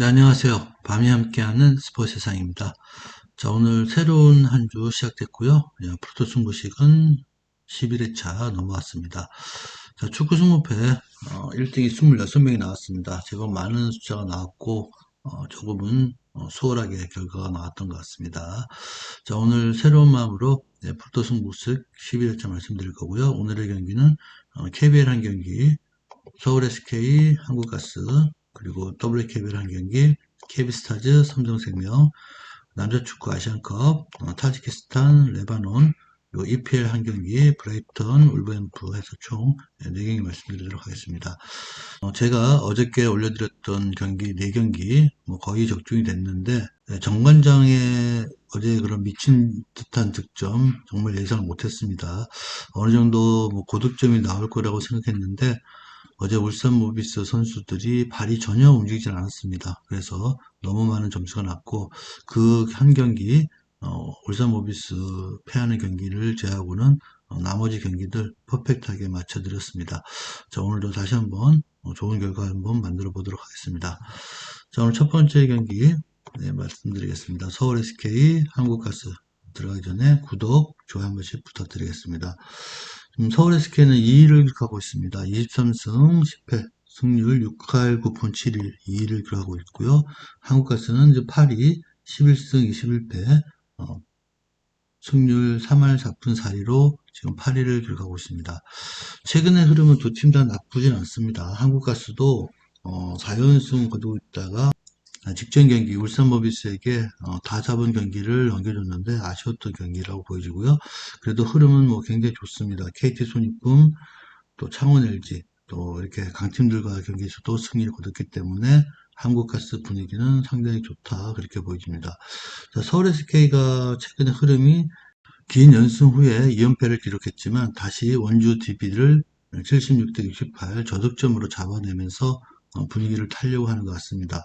네, 안녕하세요. 밤이 함께하는 스포츠 세상입니다. 자, 오늘 새로운 한 주 시작됐고요. 예, 프로토 승부식은 11회차 넘어왔습니다. 자, 축구 승부패 어, 1등이 26명이 나왔습니다. 제법 많은 숫자가 나왔고 어, 조금은 어, 수월하게 결과가 나왔던 것 같습니다. 자, 오늘 새로운 마음으로 네, 프로토 승부식 11회차 말씀드릴 거고요. 오늘의 경기는 어, KBL 한 경기, 서울 SK, 한국가스, 그리고 WKBL 한 경기, KB스타즈, 삼성생명, 남자축구 아시안컵, 어, 타지키스탄, 레바논, 요 EPL 한 경기, 브라이턴, 울버햄프 해서 총 4경기 말씀드리도록 하겠습니다. 어, 제가 어저께 올려드렸던 경기 4경기, 뭐 거의 적중이 됐는데, 네, 정관장의 어제 그런 미친 듯한 득점, 정말 예상을 못했습니다. 어느 정도 뭐 고득점이 나올 거라고 생각했는데, 어제 울산 모비스 선수들이 발이 전혀 움직이질 않았습니다. 그래서 너무 많은 점수가 났고 그 한 경기 어, 울산 모비스 패하는 경기를 제하고는 어, 나머지 경기들 퍼펙트하게 맞춰드렸습니다. 자 오늘도 다시 한번 어, 좋은 결과 한번 만들어 보도록 하겠습니다. 자 오늘 첫 번째 경기 네, 말씀드리겠습니다. 서울 SK 한국가스 들어가기 전에 구독, 좋아요 한 번씩 부탁드리겠습니다. 지금 서울 SK는 2위를 기록하고 있습니다. 23승 10패, 승률 6할 9푼 7일 2위를 기록하고 있고요. 한국가스는 이제 8위 11승 21패, 어, 승률 3할 4푼 4리로 지금 8위를 기록하고 있습니다. 최근의 흐름은 두 팀 다 나쁘진 않습니다. 한국가스도 어, 4연승 거두고 있다가 아, 직전 경기 울산 모비스에게 어, 다 잡은 경기를 넘겨줬는데 아쉬웠던 경기라고 보여지고요. 그래도 흐름은 뭐 굉장히 좋습니다. KT 손익금 또 창원 LG 또 이렇게 강팀들과 경기에서도 승리를 거뒀기 때문에 한국가스 분위기는 상당히 좋다 그렇게 보여집니다. 자, 서울 SK가 최근의 흐름이 긴 연승 후에 2연패를 기록했지만 다시 원주 DB를 76대 68 저득점으로 잡아내면서 어, 분위기를 타려고 하는 것 같습니다.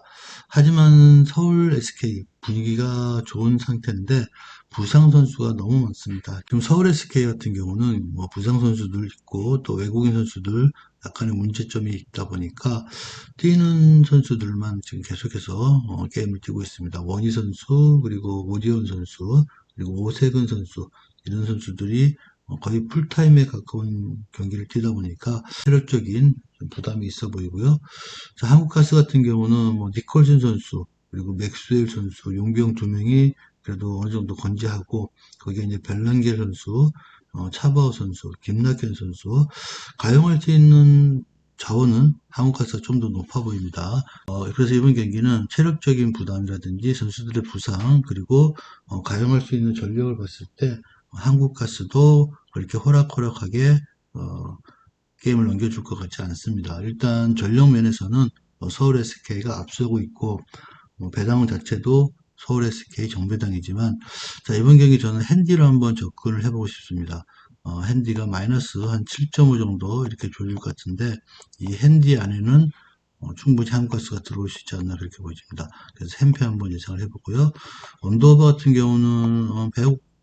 하지만 서울 SK 분위기가 좋은 상태인데 부상 선수가 너무 많습니다. 지금 서울 SK 같은 경우는 뭐 부상 선수들 있고 또 외국인 선수들 약간의 문제점이 있다 보니까 뛰는 선수들만 지금 계속해서 어, 게임을 뛰고 있습니다. 원희 선수 그리고 오디온 선수 그리고 오세근 선수 이런 선수들이 어, 거의 풀타임에 가까운 경기를 뛰다 보니까 체력적인 부담이 있어 보이고요. 자, 한국가스 같은 경우는 뭐 니콜슨 선수 그리고 맥스웰 선수, 용병 두 명이 그래도 어느 정도 건재하고 거기에 이제 벨란게 선수, 어, 차바오 선수, 김낙현 선수 가용할 수 있는 자원은 한국가스가 좀 더 높아 보입니다. 어, 그래서 이번 경기는 체력적인 부담이라든지 선수들의 부상 그리고 어, 가용할 수 있는 전력을 봤을 때 한국가스도 그렇게 호락호락하게 어, 게임을 넘겨줄 것 같지 않습니다. 일단 전력 면에서는 어, 서울 SK가 앞서고 있고 뭐 배당 자체도 서울 SK 정배당이지만 자 이번 경기 저는 핸디로 한번 접근을 해보고 싶습니다. 어, 핸디가 마이너스 한 7.5 정도 이렇게 조일 것 같은데 이 핸디 안에는 어, 충분히 한가스가 들어올 수 있지 않나 그렇게 보여집니다. 그래서 햄페 한번 예상을 해보고요. 언더바 같은 경우는 어,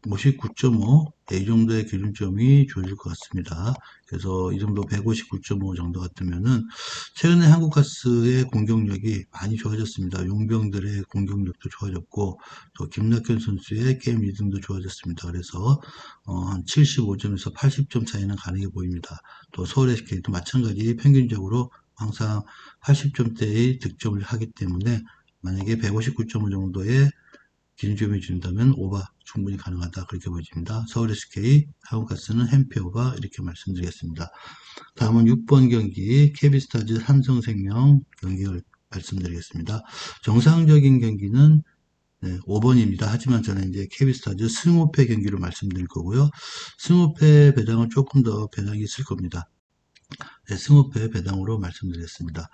159.5, 이 정도의 기준점이 주어질 것 같습니다. 그래서 이 정도 159.5 정도 같으면은 최근에 한국가스의 공격력이 많이 좋아졌습니다. 용병들의 공격력도 좋아졌고 또 김낙현 선수의 게임 리듬도 좋아졌습니다. 그래서 어, 한 75점에서 80점 차이는 가능해 보입니다. 또 서울 SK도 마찬가지 평균적으로 항상 80점대의 득점을 하기 때문에 만약에 159.5 정도의 기준점이 준다면 오바 충분히 가능하다 그렇게 보여집니다. 서울 SK, 한국가스는 햄페 오바 이렇게 말씀드리겠습니다. 다음은 6번 경기 KB스타즈 삼성생명 경기를 말씀드리겠습니다. 정상적인 경기는 네, 5번입니다. 하지만 저는 이제 KB스타즈 승호패 경기로 말씀드릴 거고요. 승호패 배당은 조금 더 배당이 있을 겁니다. 네, 승호패 배당으로 말씀드렸습니다.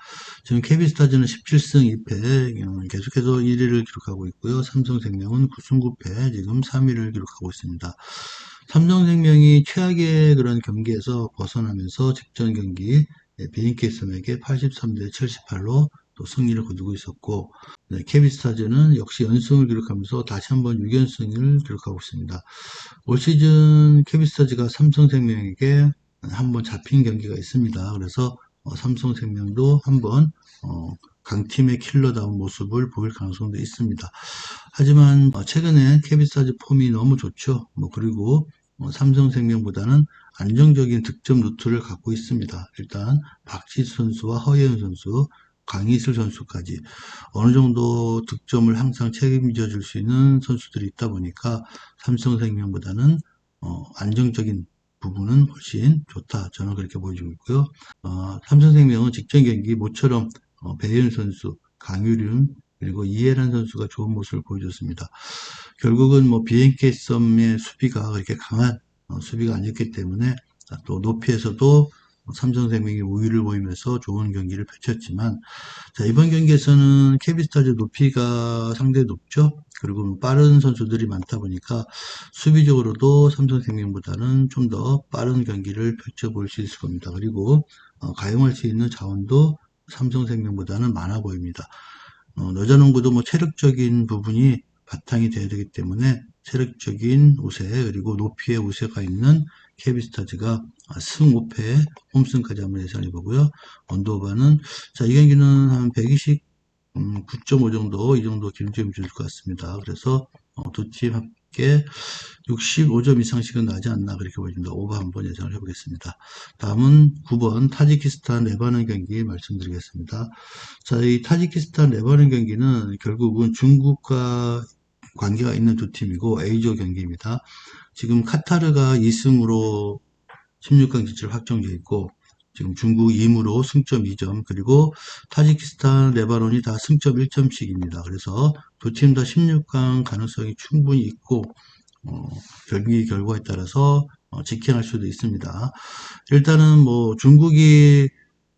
지금 KB스타즈는 17승 2패 계속해서 1위를 기록하고 있고요. 삼성생명은 9승 9패 지금 3위를 기록하고 있습니다. 삼성생명이 최악의 그런 경기에서 벗어나면서 직전 경기 비인케이슨에게 83대 78로 또 승리를 거두고 있었고 네, KB스타즈는 역시 연승을 기록하면서 다시 한번 6연승을 기록하고 있습니다. 올 시즌 KB스타즈가 삼성생명에게 한번 잡힌 경기가 있습니다. 그래서 어, 삼성생명도 한번 어, 강팀의 킬러다운 모습을 보일 가능성도 있습니다. 하지만 어, 최근에 케비스타즈 폼이 너무 좋죠. 뭐 그리고 어, 삼성생명보다는 안정적인 득점 루트를 갖고 있습니다. 일단 박지수 선수와 허예은 선수, 강희슬 선수까지 어느 정도 득점을 항상 책임져 줄 수 있는 선수들이 있다 보니까 삼성생명보다는 어, 안정적인 부분은 훨씬 좋다. 저는 그렇게 보여주고 있고요. 어, 삼성생명은 직전 경기 모처럼 어, 배현 선수, 강유륜, 그리고 이해란 선수가 좋은 모습을 보여줬습니다. 결국은 뭐 BNK 썸의 수비가 그렇게 강한 어, 수비가 아니었기 때문에 또 높이에서도 삼성생명이 우위를 보이면서 좋은 경기를 펼쳤지만 자 이번 경기에서는 케비스타즈 높이가 상당히 높죠. 그리고 빠른 선수들이 많다 보니까 수비적으로도 삼성생명보다는 좀 더 빠른 경기를 펼쳐볼 수 있을 겁니다. 그리고 어, 가용할 수 있는 자원도 삼성생명보다는 많아 보입니다. 어, 여자농구도 뭐 체력적인 부분이 바탕이 돼야 되기 때문에 체력적인 우세 그리고 높이의 우세가 있는 케비스타즈가 승 5패 홈승까지 한번 예상해 보고요. 언더바는 자 이 경기는 한 120, 음, 9.5 정도 이 정도 기준점이 줄 것 같습니다. 그래서 어, 두팀 합계 65점 이상씩은 나지 않나 그렇게 보입니다. 오버 한번 예상을 해보겠습니다. 다음은 9번 타지키스탄 레바논 경기 말씀드리겠습니다. 자, 이 타지키스탄 레바논 경기는 결국은 중국과 관계가 있는 두 팀이고 A조 경기입니다. 지금 카타르가 2승으로 16강 진출 확정되어 있고 지금 중국 2무로 승점 2점 그리고 타지키스탄, 레바논이 다 승점 1점씩입니다. 그래서 두 팀 다 16강 가능성이 충분히 있고 어, 경기 결과에 따라서 어, 직행할 수도 있습니다. 일단은 뭐 중국이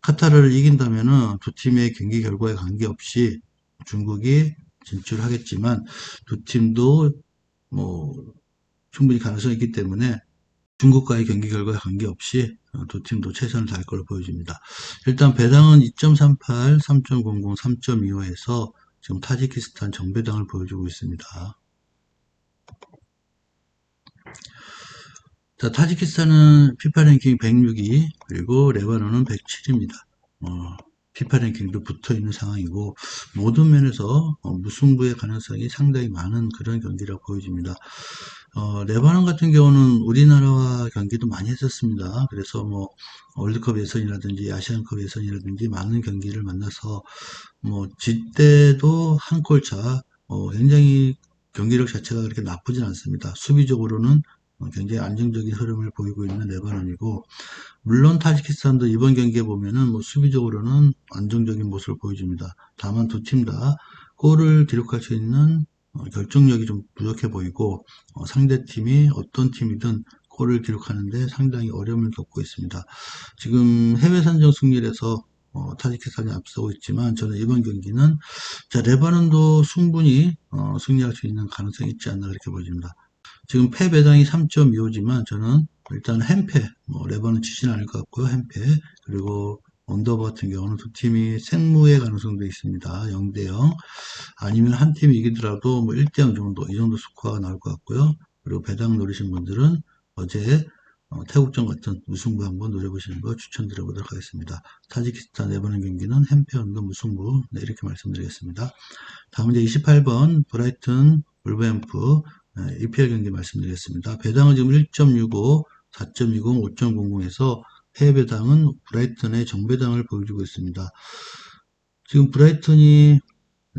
카타르를 이긴다면은 두 팀의 경기 결과에 관계없이 중국이 진출하겠지만 두 팀도 뭐 충분히 가능성이 있기 때문에 중국과의 경기 결과에 관계없이 어, 두 팀도 최선을 다할 걸로 보여집니다. 일단 배당은 2.38, 3.00, 3.25에서 지금 타지키스탄 정배당을 보여주고 있습니다. 자, 타지키스탄은 피파 랭킹 106위, 그리고 레바논은 107입니다. 어, 피파 랭킹도 붙어 있는 상황이고 모든 면에서 어, 무승부의 가능성이 상당히 많은 그런 경기라고 보여집니다. 어, 레바논 같은 경우는 우리나라와 경기도 많이 했었습니다. 그래서 뭐 월드컵 예선이라든지 아시안컵 예선이라든지 많은 경기를 만나서 뭐 질 때도 한 골차 어, 굉장히 경기력 자체가 그렇게 나쁘진 않습니다. 수비적으로는 굉장히 안정적인 흐름을 보이고 있는 레바논이고 물론 타지키스탄도 이번 경기에 보면은 뭐 수비적으로는 안정적인 모습을 보여줍니다. 다만 두 팀 다 골을 기록할 수 있는 어, 결정력이 좀 부족해 보이고 어, 상대 팀이 어떤 팀이든 골을 기록하는데 상당히 어려움을 겪고 있습니다. 지금 해외 산정 승리에서 어, 타지키스탄이 앞서고 있지만 저는 이번 경기는 자 레바논도 충분히 어, 승리할 수 있는 가능성이 있지 않나 그렇게 보여집니다. 지금 패 배당이 3.25지만 저는 일단 햄패, 뭐 레버는 치지는 않을 것 같고요. 햄패 그리고 언더버 같은 경우는 두 팀이 생무의 가능성도 있습니다. 0대0 아니면 한 팀이 이기더라도 뭐 1대0 정도 이 정도 스코어가 나올 것 같고요. 그리고 배당 노리신 분들은 어제 어, 태국전 같은 무승부 한번 노려보시는 거 추천드려 보도록 하겠습니다. 타지키스탄 네번의 경기는 햄페 언더 무승부 네, 이렇게 말씀드리겠습니다. 다음 이제 28번 브라이튼 울버햄프 네, EPL 경기 말씀드리겠습니다. 배당은 지금 1.65, 4.20, 5.00에서 해외 배당은 브라이튼의 정배당을 보여주고 있습니다. 지금 브라이튼이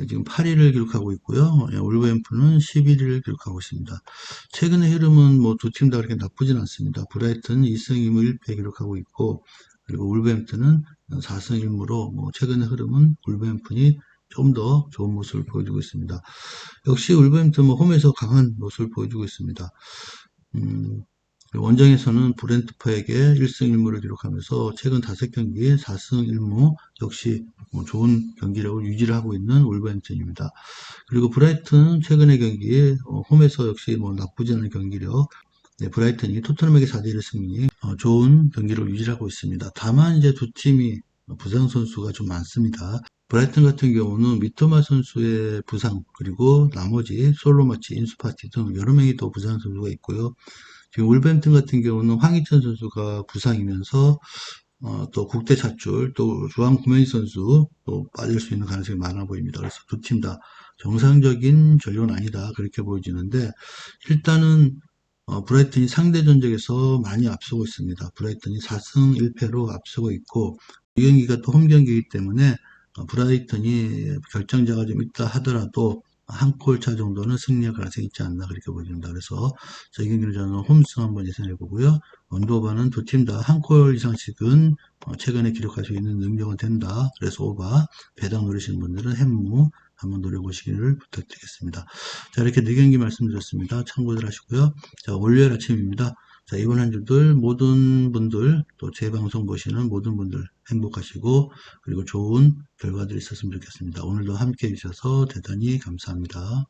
지금 8위를 기록하고 있고요. 예, 올버햄프는 11위를 기록하고 있습니다. 최근의 흐름은 뭐 두 팀 다 그렇게 나쁘진 않습니다. 브라이튼은 2승 2무 1패 기록하고 있고 그리고 올버햄프는 4승 1무로 뭐 최근의 흐름은 올버햄튼이 좀 더 좋은 모습을 보여주고 있습니다. 역시 울버햄튼 뭐 홈에서 강한 모습을 보여주고 있습니다. 음, 원정에서는 브렌트퍼에게 1승 1무를 기록하면서 최근 5경기에 4승 1무 역시 뭐 좋은 경기력을 유지를 하고 있는 울버햄튼입니다. 그리고 브라이튼 최근의 경기에 어, 홈에서 역시 뭐 나쁘지 않은 경기력 네, 브라이튼이 토트넘에게 4대1 승리 어, 좋은 경기를 유지하고 있습니다. 다만 이제 두 팀이 부상 선수가 좀 많습니다. 브라이튼 같은 경우는 미토마 선수의 부상 그리고 나머지 솔로마치, 인수파티 등 여러 명이 또 부상 선수가 있고요. 지금 울버햄튼 같은 경우는 황희찬 선수가 부상이면서 어, 또 국대 찻줄, 또 주한 구메이 선수 또 빠질 수 있는 가능성이 많아 보입니다. 그래서 두 팀 다 정상적인 전력은 아니다 그렇게 보여지는데 일단은 어, 브라이튼이 상대 전적에서 많이 앞서고 있습니다. 브라이튼이 4승 1패로 앞서고 있고 이 경기가 또 홈 경기이기 때문에 어, 브라이튼이 결정자가 좀 있다 하더라도 한 골차 정도는 승리할 가능성이 있지 않나 그렇게 보여집니다. 그래서 이 경기를 저는 홈승 한번 예상해 보고요. 언더오바는 두 팀 다 한 골 이상씩은 어, 최근에 기록할 수 있는 능력은 된다. 그래서 오바 배당 노리시는 분들은 햄무 한번 노려보시기를 부탁드리겠습니다. 자 이렇게 네 경기 말씀드렸습니다. 참고들 하시고요. 자 월요일 아침입니다. 자 이번 한 주들 모든 분들 또 제 방송 보시는 모든 분들 행복하시고 그리고 좋은 결과들이 있었으면 좋겠습니다. 오늘도 함께 해주셔서 대단히 감사합니다.